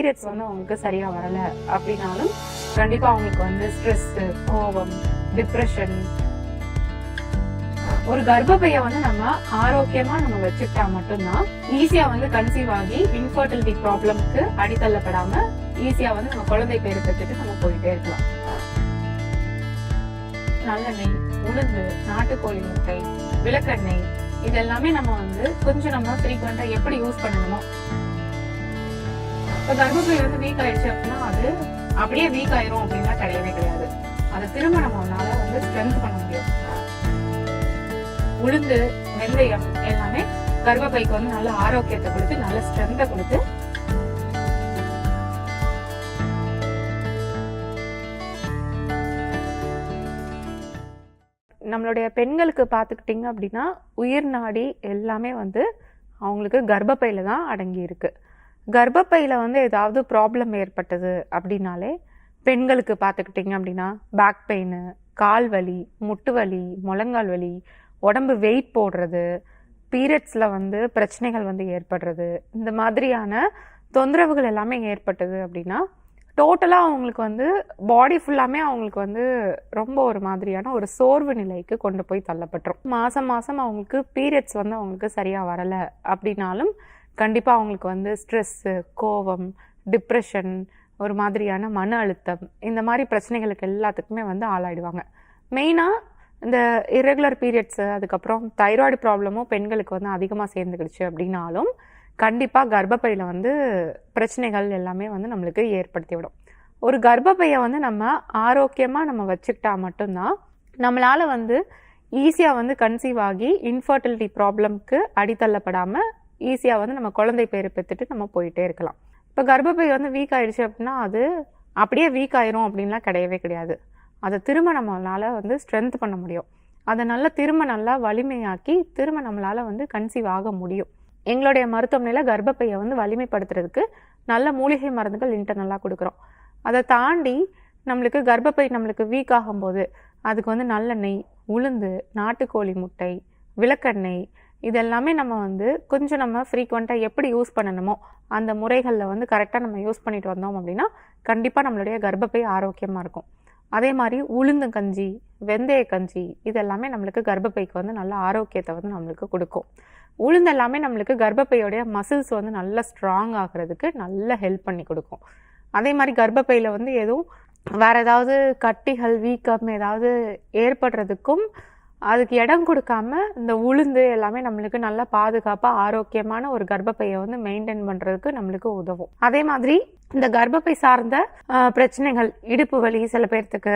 Periods வந்து அவங்களுக்கு சரியாக வரல அப்படின்னாலும் கண்டிப்பாக அவங்களுக்கு வந்து ஸ்ட்ரெஸ்ஸு கோபம் டிப்ரெஷன் ஒரு கர்ப்பப்பைய வந்து நம்ம ஆரோக்கியமா நம்ம வச்சுக்கிட்டா மட்டும்தான் ஈஸியா வந்து கன்சீவ் ஆகி இன்ஃபர்டிலிட்டி ப்ராப்ளம்க்கு அடித்தள்ளப்படாம ஈஸியா வந்து நம்ம குழந்தை பேர் பெற்றுட்டு நம்ம போயிட்டே இருக்கலாம். நல்லெண்ணெய் உளுந்து நாட்டுக்கோழி முட்டை விளக்கெண்ணெய் இதெல்லாமே நம்ம வந்து கொஞ்சம் நம்ம ஃப்ரீக்வெண்டா எப்படி யூஸ் பண்ணணுமோ இப்போ கர்ப்பப்பை வந்து வீக் ஆயிடுச்சு அப்படின்னா அது அப்படியே வீக் ஆயிரும் அப்படின்னா கிடையவே கிடையாது. அதை திரும்ப நம்மளால வந்து ஸ்ட்ரென்த் பண்ண முடியும். உளுந்து வெந்தயம் எல்லாமே கர்ப்பப்பைக்கு வந்து நல்ல ஆரோக்கியத்தை கொடுத்து நல்ல ஸ்ட்ரென்த்தை கொடுத்து நம்மளுடைய பெண்களுக்கு பார்த்துக்கிட்டிங்க அப்படின்னா உயிர் நாடி எல்லாமே வந்து அவங்களுக்கு கர்ப்பப்பையில் தான் அடங்கி இருக்குது கர்ப்பப்பையில் வந்து ஏதாவது ப்ராப்ளம் ஏற்பட்டது அப்படின்னாலே பெண்களுக்கு பார்த்துக்கிட்டிங்க அப்படின்னா பேக் பெயின் கால் வலி முட்டு வலி முழங்கால் வலி உடம்பு வெயிட் போடுறது பீரியட்ஸில் வந்து பிரச்சனைகள் வந்து ஏற்படுறது இந்த மாதிரியான தொந்தரவுகள் எல்லாமே ஏற்பட்டது அப்படின்னா டோட்டலாக அவங்களுக்கு வந்து பாடி ஃபுல்லாமே அவங்களுக்கு வந்து ரொம்ப ஒரு மாதிரியான ஒரு சோர்வு நிலைக்கு கொண்டு போய் தள்ளப்பட்டுரும். மாதம் மாதம் அவங்களுக்கு பீரியட்ஸ் வந்து அவங்களுக்கு சரியாக வரலை அப்படின்னாலும் கண்டிப்பாக அவங்களுக்கு வந்து ஸ்ட்ரெஸ்ஸு கோபம் டிப்ரெஷன் ஒரு மாதிரியான மன அழுத்தம் இந்த மாதிரி பிரச்சனைகளுக்கு எல்லாத்துக்குமே வந்து ஆளாயிடுவாங்க. மெயினாக இந்த இரெகுலர் பீரியட்ஸு அதுக்கப்புறம் தைராய்டு ப்ராப்ளமும் பெண்களுக்கு வந்து அதிகமாக சேர்ந்துக்கிடுச்சு அப்படின்னாலும் கண்டிப்பாக கர்ப்பப்பையில் வந்து பிரச்சனைகள் எல்லாமே வந்து நம்மளுக்கு ஏற்படுத்தி விடும் ஒரு கர்ப்பப்பையை வந்து நம்ம ஆரோக்கியமாக நம்ம வச்சுக்கிட்டா மட்டும்தான் நம்மளால் வந்து ஈஸியாக வந்து கன்சீவ் ஆகி இன்ஃபர்டிலிட்டி ப்ராப்ளம்க்கு அடித்தள்ளப்படாமல் ஈஸியாக வந்து நம்ம குழந்தை பேர் பெற்றுட்டு நம்ம போயிட்டே இருக்கலாம். இப்போ கர்ப்பப்பை வந்து வீக் ஆகிடுச்சு அப்படின்னா அது அப்படியே வீக் ஆயிரும் அப்படின்லாம் கிடையவே கிடையாது. அதை திரும்ப நம்மளால் வந்து ஸ்ட்ரென்த் பண்ண முடியும். அதை நல்லா திரும்ப நல்லா வலிமையாக்கி திரும்ப நம்மளால் வந்து கன்சீவ் ஆக முடியும். எங்களுடைய மருத்துவமனையில் கர்ப்பப்பையை வந்து வலிமைப்படுத்துறதுக்கு நல்ல மூலிகை மருந்துகள் இன்டர்னலாக கொடுக்குறோம். அதை தாண்டி நம்மளுக்கு கர்ப்பப்பை நம்மளுக்கு வீக் ஆகும்போது அதுக்கு வந்து நல்லெண்ணெய் உளுந்து நாட்டுக்கோழி முட்டை விளக்கெண்ணெய் இதெல்லாமே நம்ம வந்து கொஞ்சம் நம்ம ஃப்ரீக்வெண்ட்டாக எப்படி யூஸ் பண்ணணுமோ அந்த முறைகளில் வந்து கரெக்டாக நம்ம யூஸ் பண்ணிட்டு வந்தோம் அப்படின்னா கண்டிப்பாக நம்மளுடைய கர்ப்பப்பை ஆரோக்கியமாக இருக்கும். அதே மாதிரி உளுந்து கஞ்சி வெந்தய கஞ்சி இதெல்லாமே நம்மளுக்கு கர்ப்பப்பைக்கு வந்து நல்ல ஆரோக்கியத்தை வந்து நம்மளுக்கு கொடுக்கும். உளுந்து எல்லாமே நம்மளுக்கு கர்ப்பப்பையோடைய மசில்ஸ் வந்து நல்லா ஸ்ட்ராங் ஆகிறதுக்கு நல்ல ஹெல்ப் பண்ணி கொடுக்கும். அதே மாதிரி கர்ப்பப்பையில் வந்து எதுவும் வேறு ஏதாவது கட்டிகள் வீக்கம் ஏதாவது ஏற்படுறதுக்கும் அதுக்கு இடம் கொடுக்காம இந்த உளுந்து எல்லாமே நம்மளுக்கு நல்லா பாதுகாப்பாக ஆரோக்கியமான ஒரு கர்ப்பப்பையை வந்து மெயின்டைன் பண்ணுறதுக்கு நம்மளுக்கு உதவும். அதே மாதிரி இந்த கர்ப்பப்பை சார்ந்த பிரச்சனைகள் இடுப்பு வலி சில பேர்த்துக்கு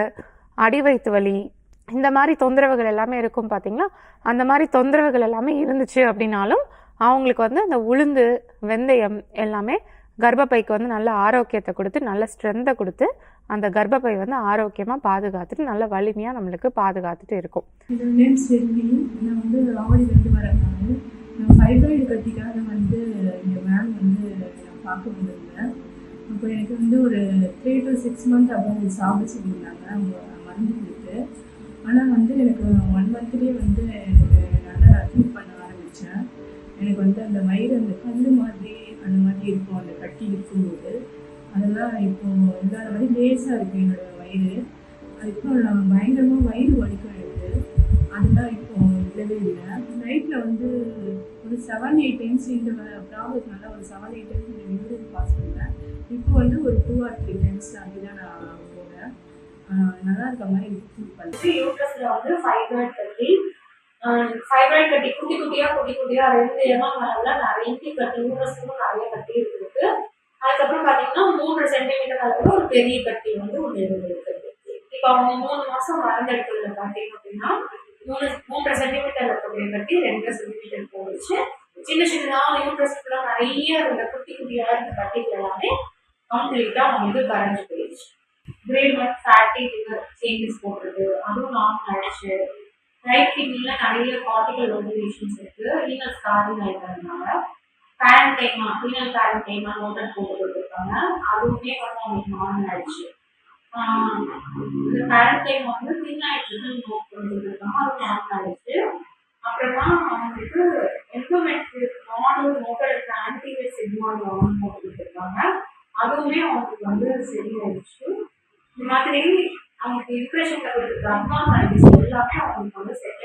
அடி வயிற்று வலி இந்த மாதிரி தொந்தரவுகள் எல்லாமே இருக்கும் பார்த்தீங்களா அந்த மாதிரி தொந்தரவுகள் எல்லாமே இருந்துச்சு அப்படின்னாலும் அவங்களுக்கு வந்து அந்த உளுந்து வெந்தயம் எல்லாமே கர்ப்பப்பைக்கு வந்து நல்ல ஆரோக்கியத்தை கொடுத்து நல்ல ஸ்ட்ரென்த்தை கொடுத்து அந்த கர்ப்பப்பை வந்து ஆரோக்கியமாக பாதுகாத்துட்டு நல்ல வலிமையாக நம்மளுக்கு பாதுகாத்துட்டு இருக்கும். என்னோட நேம் செல்வி நான் வந்து ஆவடியிலேருந்து வரேன் நான் ஃபைப்ராய்டு கட்டிக்காக வந்து இந்த மேம் வந்து நான் பார்க்க வந்திருந்தேன் அப்போ எனக்கு வந்து ஒரு த்ரீ டு சிக்ஸ் மந்த் அப்புறம் சாப்பிட சொல்லியிருந்தாங்க. அவங்க மருந்து கொடுத்து ஆனால் வந்து எனக்கு ஒன் மந்த்லேயே வந்து எனக்கு நல்லா ட்ரீட் பண்ண ஆரம்பித்தேன் எனக்கு வந்து அந்த வயிறு அந்த கல் மாதிரி அந்த மாதிரி இருக்கும் அந்த கட்டி இருக்கும்போது. அதெல்லாம் இப்போ இல்லாத மாதிரி லேசாக இருக்குது என்னோட வயிறு. அதுக்கப்புறம் நான் பயங்கரமாக வயிறு வலிக்கும் எனக்கு. அதெல்லாம் இப்போ இல்லவே இல்லை. நைட்டில் வந்து ஒரு செவன் எயிட் டைம்ஸ் இந்த ப்ராப்ளத்தினால ஒரு செவன் எயிட் டைம்ஸ் இந்த யூரின் பாஸ் பண்ணேன். இப்போ வந்து ஒரு டூ ஆர் த்ரீ டைம்ஸ் அப்படிதான் நான் போகிறேன் நல்லா இருக்க மாதிரி ஃபீல் பண்ணேன் யூட்ரஸில் வந்து ஃபைப்ராய்ட் கட்டி ஃபைப்ராய்ட் கட்டி குட்டி குட்டியா குட்டி குட்டியா ரெண்டு எம்எம் அளவுல நிறைய கட்டி யூட்ரஸ்க்கும் நிறைய கட்டி இருக்கு அதுக்கப்புறம் பாத்தீங்கன்னா மூன்று சென்டிமீட்டர் அளவுல ஒரு பெரிய கட்டி வந்து ஒன்று இருந்திருக்கு. இப்போ அவங்க மூணு மாசம் மறந்தெடுத்ததுல பாத்தீங்க அப்படின்னா மூணு மூன்றரை சென்டிமீட்டர் இருக்கக்கூடிய கட்டி ரெண்டரை சென்டிமீட்டர் போயிடுச்சு. சின்ன சின்னதா யூட்ரஸ்க்குள்ள நிறைய இருந்த குட்டி குட்டியா இருந்த கட்டிகள் எல்லாமே கம்ப்ளீட்டா அவங்களுக்கு கரைஞ்சு போயிடுச்சு. Grade one fatty liver changes போடுறது அதுவும் நார்மல் ஆயிடுச்சு. ரைட் கிட்னில நிறைய கார்டிகல் வேரியேஷன்ஸ் இருக்கு. ரீனல் ஸ்காரிங் ஆயிருக்கிறதுனால பேரண்டைமா ரீனல் பேரண்டைமா நோட்டட் போட்டு கொடுத்துருக்காங்க அதுவுமே வந்து அவங்களுக்கு நார்மல் ஆயிடுச்சு. ஆஹ் இந்த பேரண்டைமா வந்து தின் ஆயிடுச்சுன்னு நோட் கொடுத்துருக்காங்க அது நார்மல் ஆயிடுச்சு. அப்புறமா அவங்களுக்கு என்டோமெட்ரி மாடல் மோட்டல் ஆன்டிவேட் சிக்மால் போட்டு கொடுத்துருக்காங்க அதுவுமே அவங்களுக்கு வந்து சரியாயிடுச்சு. இந்த மாதிரி அவங்களுக்கு இம்ப்ரெஷன் கொடுத்துருக்க அம்மா எல்லாமே அவங்களுக்கு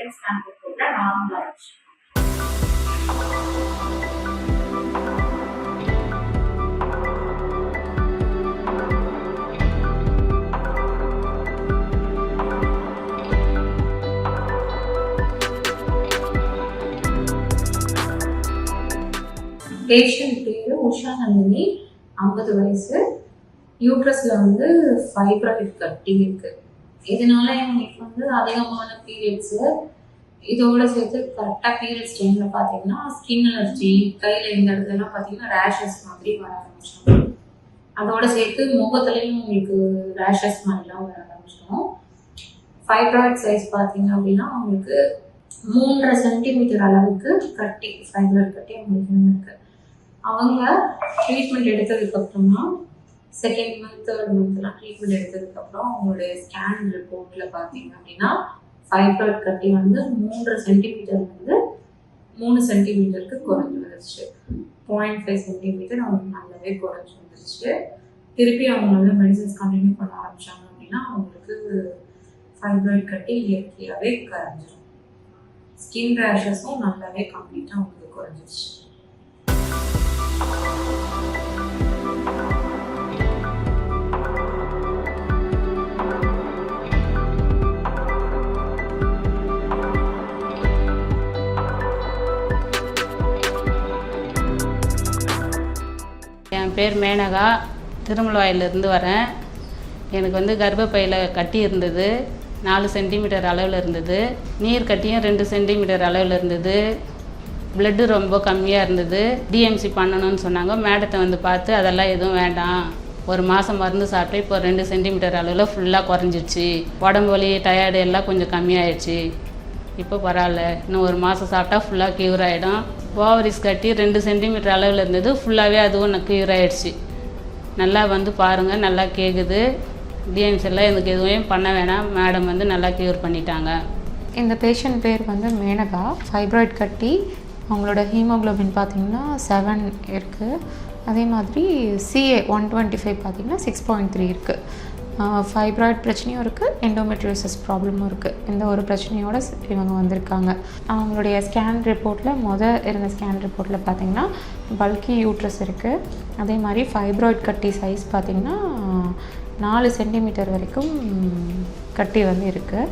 வந்து செகண்ட் ஸ்டாண்டர்ட் கூட நார்மல் ஆயிடுச்சு பேஷண்ட் பேர் உஷா நந்தினி ஐம்பது வயசு. யூட்ரஸில் வந்து ஃபைப்ராய்டு கட்டி இருக்கு. இதனால எங்களுக்கு வந்து அதிகமான பீரியட்ஸு இதோட சேர்த்து கரெக்டாக பீரியட்ஸ் டைமில் பார்த்தீங்கன்னா ஸ்கின் அலர்ஜி கையில் இந்த இடத்துலலாம் பார்த்தீங்கன்னா ரேஷஸ் மாதிரி வர ஆரம்பிச்சிடும். அதோட சேர்த்து முகத்துலேயும் உங்களுக்கு ரேஷஸ் மாதிரிலாம் வர ஆரம்பிச்சிடும். ஃபைப்ராய்ட் சைஸ் பார்த்தீங்க அப்படின்னா அவங்களுக்கு மூன்றரை சென்டிமீட்டர் அளவுக்கு கட்டி ஃபைப்ராய்ட் கட்டி அவங்களுக்கு இருக்கு. அவங்க ட்ரீட்மெண்ட் எடுத்ததுக்கப்புறமா செகண்ட் மந்த் தேர்ட் மந்த்லாம் ட்ரீட்மெண்ட் எடுத்ததுக்கப்புறம் அவங்களுடைய ஸ்கேன் ரிப்போர்ட்டில் பார்த்தீங்க அப்படின்னா ஃபைப்ராய்ட் கட்டி வந்து மூன்றரை சென்டிமீட்டர் வந்து மூணு சென்டிமீட்டருக்கு குறைஞ்சி வந்துருச்சு. பாயிண்ட் ஃபைவ் சென்டிமீட்டர் அவங்களுக்கு நல்லாவே குறைஞ்சி வந்துருச்சு. திருப்பி அவங்க வந்து மெடிசன்ஸ் கண்டினியூ பண்ண ஆரம்பிச்சாங்க அப்படின்னா அவங்களுக்கு ஃபைப்ராய்ட் கட்டி இயற்கையாகவே கரைஞ்சிடும் ஸ்கின் ரேஷஸும் நல்லாவே கம்ப்ளீட்டாக அவங்களுக்கு குறைஞ்சிருச்சு. பேர் மேனகா. திருமலவாயிலிருந்து வரேன். எனக்கு வந்து கர்ப்பப்பையில் கட்டி இருந்தது. நாலு சென்டிமீட்டர் அளவில் இருந்தது. நீர் கட்டியும் ரெண்டு சென்டிமீட்டர் அளவில் இருந்தது. பிளட்டு ரொம்ப கம்மியாக இருந்தது. டிஎம்சி பண்ணணும்னு சொன்னாங்க. மேடத்தை வந்து பார்த்து அதெல்லாம் எதுவும் வேண்டாம். ஒரு மாதம் மருந்து சாப்பிட்டு இப்போ ரெண்டு சென்டிமீட்டர் அளவில் ஃபுல்லாக குறைஞ்சிருச்சு. உடம்பு வலி டயர்டு எல்லாம் கொஞ்சம் கம்மியாயிடுச்சு. இப்போ பரவாயில்ல. இன்னும் ஒரு மாதம் சாப்பிட்டா ஃபுல்லாக க்யூர் ஆகிடும் ஓவரிஸ் கட்டி ரெண்டு சென்டிமீட்டர் அளவில் இருந்தது. ஃபுல்லாகவே அதுவும் க்யூர் ஆகிடுச்சு நல்லா வந்து பாருங்கள் நல்லா கேட்குது டிஎம்ஸ் எல்லாம் எனக்கு எதுவும் பண்ண வேணாம். மேடம் வந்து நல்லா க்யூர் பண்ணிட்டாங்க. இந்த பேஷண்ட் பேர் வந்து மேனகா. ஃபைப்ராய்ட் கட்டி அவங்களோட ஹீமோக்ளோபின் பார்த்தீங்கன்னா செவன் இருக்குது அதே மாதிரி சிஏ ஒன் டுவெண்ட்டி ஃபைவ் பார்த்தீங்கன்னா சிக்ஸ் பாயிண்ட் த்ரீ இருக்குது ஃபைப்ராய்ட் பிரச்சனையும் இருக்குது எண்டோமெட்ரியோசிஸ் ப்ராப்ளமும் இருக்குது இந்த ஒரு பிரச்சனையோட இவங்க வந்திருக்காங்க. அவங்களுடைய ஸ்கேன் ரிப்போர்ட்டில் மொதல் இருந்த ஸ்கேன் ரிப்போர்ட்டில் பார்த்தீங்கன்னா பல்கி யூட்ரஸ் இருக்குது அதே மாதிரி ஃபைப்ராய்ட் கட்டி சைஸ் பார்த்திங்கன்னா நாலு சென்டிமீட்டர் வரைக்கும் கட்டி வந்து இருக்குது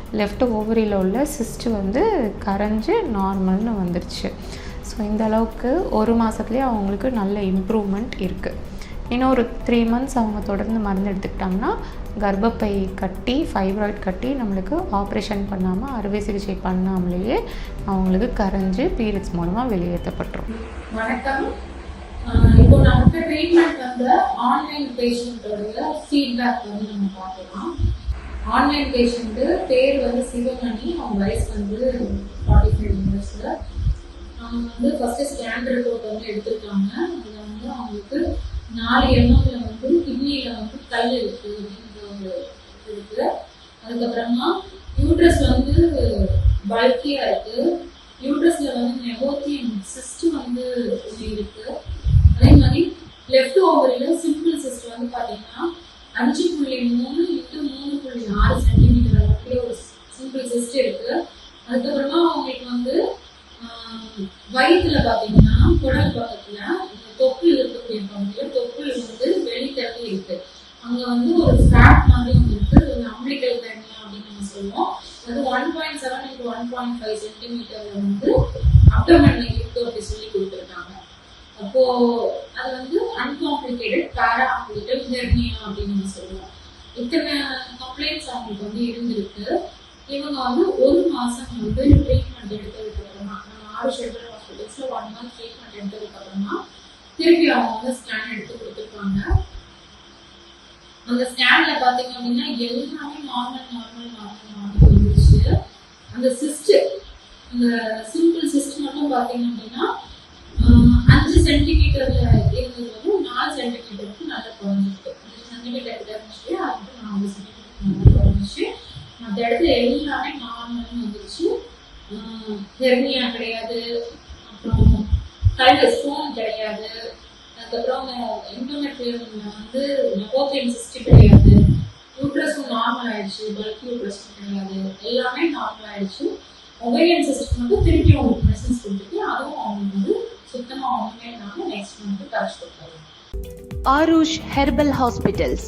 லெஃப்ட் ஓவரியில் உள்ள சிஸ்ட் வந்து கரைஞ்சு நார்மல்னு வந்துருச்சு. ஸோ இந்த அளவுக்கு ஒரு மாதத்துலேயே அவங்களுக்கு நல்ல இம்ப்ரூவ்மெண்ட் இருக்குது இன்னொரு த்ரீ மந்த்ஸ் அவங்க தொடர்ந்து மருந்து எடுத்துக்கிட்டாங்கன்னா கர்ப்பப்பை கட்டி ஃபைப்ராய்ட் கட்டி நம்மளுக்கு ஆப்ரேஷன் பண்ணாமல் அறுவை சிகிச்சை பண்ணாமலேயே அவங்களுக்கு கரைஞ்சு பீரியட்ஸ் மூலமாக வெளியேற்றப்பட்டுரும். வணக்கம். இப்போ நமக்கு ட்ரீட்மெண்ட் வந்து ஆன்லைன் பேஷண்ட்டோடைய ஃபீட்பேக் வந்து நம்ம பார்க்கலாம். ஆன்லைன் பேஷண்ட்டு பேர் வந்து சிவமணி. அவங்க வயசு வந்து ஃபார்ட்டி ஃபைவ் இயர்ஸில் அவங்க வந்து ஃபஸ்ட்டு ஸ்கேன் ரிப்போர்ட் வந்து எடுத்திருக்காங்க. அதில் வந்து அவங்களுக்கு நாலு எண்ணத்தில் வந்து கிட்னியில் வந்து கல் இருக்குது அப்படின்ற ஒரு இது இருக்குது அதுக்கப்புறமா யூட்ரஸ் வந்து பல்கியாக இருக்குது யூட்ரஸில் வந்து நெகோத்தியம் சிஸ்ட் வந்து இருக்குது அதே மாதிரி லெஃப்ட் ஓவரில் சிம்பிள் சிஸ்ட் வந்து பார்த்தீங்கன்னா அஞ்சு புள்ளி மூணு ஆறு சென்டிமீட்டர் அளவுக்கு ஒரு சிம்பிள் சிஸ்ட் இருக்கு அதுக்கப்புறமா அவங்களுக்கு வந்து வயிற்றுல பார்த்தீங்கன்னா குடல் பக்கத்தில் இந்த தொப்புள் இருக்கக்கூடிய பகுதியில் தொப்புள் வந்து வெளித்தள்ளி இருக்கு. அங்கே வந்து ஒரு ஃபேட் மாதிரி ஒன்று இருக்கு. அது ஒரு அம்பிளிக்கல் தனியா அப்படின்னு நம்ம சொல்லுவோம். அது one point seven into one point five சென்டிமீட்டர்ல வந்து அப்டோமன் இருக்கு அப்படி சொல்லி கொடுத்துருக்காங்க. அப்போ அது வந்து அன்காம்ப்ளிகேட்டட் பேரா அம்பிளிக்கல் ஹெர்னியா அப்படின்னு நம்ம சொல்லுவோம். இத்தனை கம்ப்ளைண்ட்ஸ் அவங்களுக்கு வந்து இருந்திருக்கு. இவங்க வந்து ஒரு மாதம் வந்து ட்ரீட்மெண்ட் எடுத்ததுக்கு அப்புறமா நம்ம ஆறு ஷெல்டர் ஹாஸ்பிட்டல்ஸில் ஒன் மந்த் ட்ரீட்மெண்ட் எடுத்ததுக்கு அப்புறமா திருப்பி அவங்க வந்து ஸ்கேன் எடுத்து கொடுத்துருக்காங்க. அந்த ஸ்கேனில் ஸ்கேன்ல அப்படின்னா எல்லாமே நார்மல் நார்மல் நார்மல் நார்மல் இருந்துச்சு அந்த சிஸ்ட் அந்த சிம்பிள் சிஸ்ட் மட்டும் பார்த்தீங்க அப்படின்னா அஞ்சு சென்டிமீட்டர்ல இருந்தது வந்து நாலு சென்டிமீட்டருக்கு நல்லா குறைஞ்சிருக்கு. அஞ்சு சென்டிமீட்டர் கிட்ட இருந்துச்சு அது வந்து நாலு சென்டிமீட்டர் வந்துச்சு அந்த மற்ற இடத்துல எல்லாமே நார்மல்னு வந்துருச்சு. ஹெர்னியா கிடையாது. அப்புறம் கல்வி ஸ்டோன் கிடையாது. அதுக்கப்புறம் இன்டர்நெட்ல வந்து நெப்போத்தியன் சிஸ்டி கிடையாது. யூட்ரஸும் நார்மல் ஆயிடுச்சு. பல்கி யூட்ரஸும் கிடையாது. எல்லாமே நார்மல் ஆயிடுச்சு. ஒவேரியன் சிஸ்டம் மட்டும் திருப்பி அவங்களுக்கு மெசேஜ் கொடுத்துட்டு அதுவும் அவங்களுக்கு வந்து சுத்தமாக அவங்களே நாங்கள் நெக்ஸ்ட் மந்த் டச் கொடுத்தாங்க Aarush herbal hospitals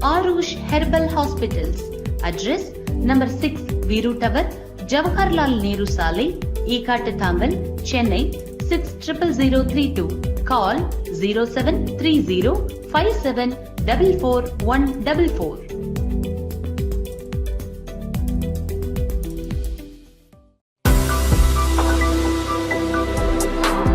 Arush Herbal Hospitals. Address number 6 Viru Tower, Jawaharlal Nehru Sale, Ekattatangal, Chennai 600032. Call 0730 57 44144.